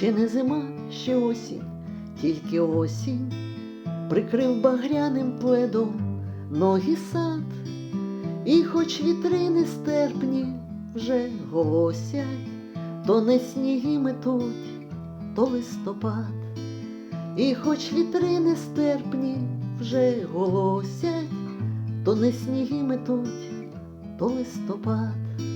Ще не зима, ще осінь, тільки осінь, прикрив багряним пледом ноги сад, і хоч вітри нестерпні вже голосять, то не сніги метуть, то листопад, і хоч вітри нестерпні вже голосять, то не сніги метуть, то листопад.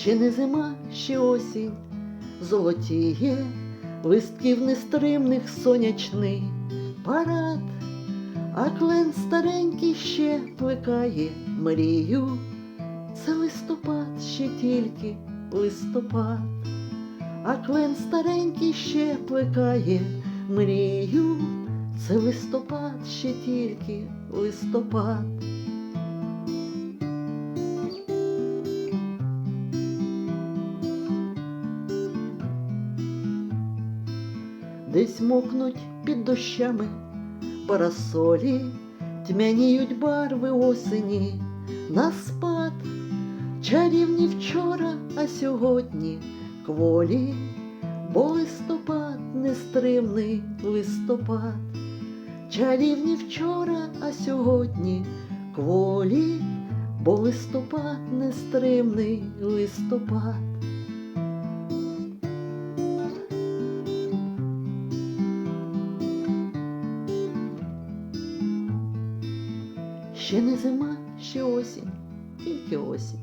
Ще не зима, ще осінь, золотіє, листків нестримних сонячний парад, а клен старенький ще плекає мрію. Це листопад ще тільки листопад, а клен старенький ще плекає мрію. Це листопад ще тільки листопад. Десь мокнуть під дощами парасолі, тьмяніють барви осені. На спад, чарівні вчора, а сьогодні кволі, бо листопад нестримний листопад, чарівні вчора, а сьогодні кволі, бо листопад нестримний листопад. Ще не зима, ще осінь, тільки осінь.